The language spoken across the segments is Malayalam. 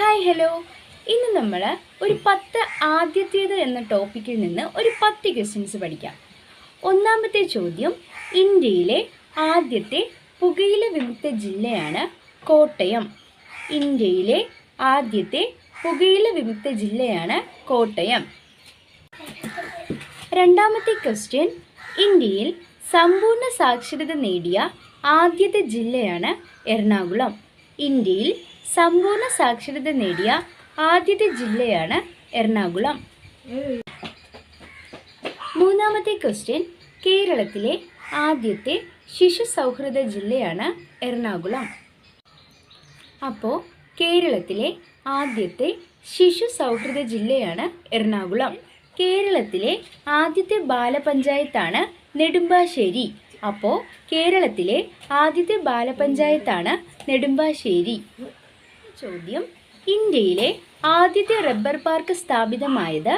ഹായ് ഹലോ ഇന്ന് നമ്മൾ ഒരു പത്ത് ആദ്യത്തേത് എന്ന ടോപ്പിക്കിൽ നിന്ന് ഒരു പത്ത് ക്വസ്റ്റ്യൻസ് പഠിക്കാം. ഒന്നാമത്തെ ചോദ്യം ഇന്ത്യയിലെ ആദ്യത്തെ പുകയില വിമുക്ത ജില്ലയാണ് കോട്ടയം. ഇന്ത്യയിലെ ആദ്യത്തെ പുകയില വിമുക്ത ജില്ലയാണ് കോട്ടയം. രണ്ടാമത്തെ ക്വസ്റ്റ്യൻ ഇന്ത്യയിൽ സമ്പൂർണ സാക്ഷരത നേടിയ ആദ്യത്തെ ജില്ലയാണ് എറണാകുളം. ഇന്ത്യയിൽ സമ്പൂർണ സാക്ഷരത നേടിയ ആദ്യത്തെ ജില്ലയാണ് എറണാകുളം. മൂന്നാമത്തെ ക്വസ്റ്റ്യൻ കേരളത്തിലെ ആദ്യത്തെ ശിശു സൗഹൃദ ജില്ലയാണ് എറണാകുളം. അപ്പോൾ കേരളത്തിലെ ആദ്യത്തെ ശിശു സൗഹൃദ ജില്ലയാണ് എറണാകുളം. കേരളത്തിലെ ആദ്യത്തെ ബാലപഞ്ചായത്താണ് നെടുമ്പാശ്ശേരി. അപ്പോൾ കേരളത്തിലെ ആദ്യത്തെ ബാലപഞ്ചായത്താണ് നെടുമ്പാശ്ശേരി. ചോദ്യം ഇന്ത്യയിലെ ആദ്യത്തെ റബ്ബർ പാർക്ക് സ്ഥാപിതമായത്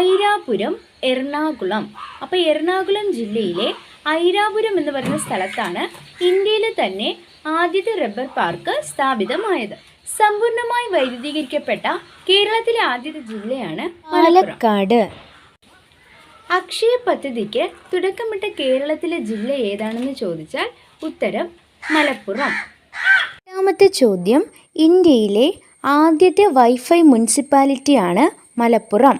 ഐരാപുരം എറണാകുളം. അപ്പോൾ എറണാകുളം ജില്ലയിലെ ഐരാപുരം എന്ന് പറയുന്ന സ്ഥലത്താണ് ഇന്ത്യയിലെ തന്നെ ആദ്യത്തെ റബ്ബർ പാർക്ക് സ്ഥാപിതമായത്. സമ്പൂർണമായി വൈദ്യുതീകരിക്കപ്പെട്ട കേരളത്തിലെ ആദ്യത്തെ ജില്ലയാണ് പാലക്കാട്. അക്ഷയ പദ്ധതിക്ക് തുടക്കമിട്ട കേരളത്തിലെ ജില്ല ഏതാണെന്ന് ചോദിച്ചാൽ ഉത്തരം മലപ്പുറം. രണ്ടാമത്തെ ചോദ്യം ഇന്ത്യയിലെ ആദ്യത്തെ വൈഫൈ മുനിസിപ്പാലിറ്റിയാണ് മലപ്പുറം.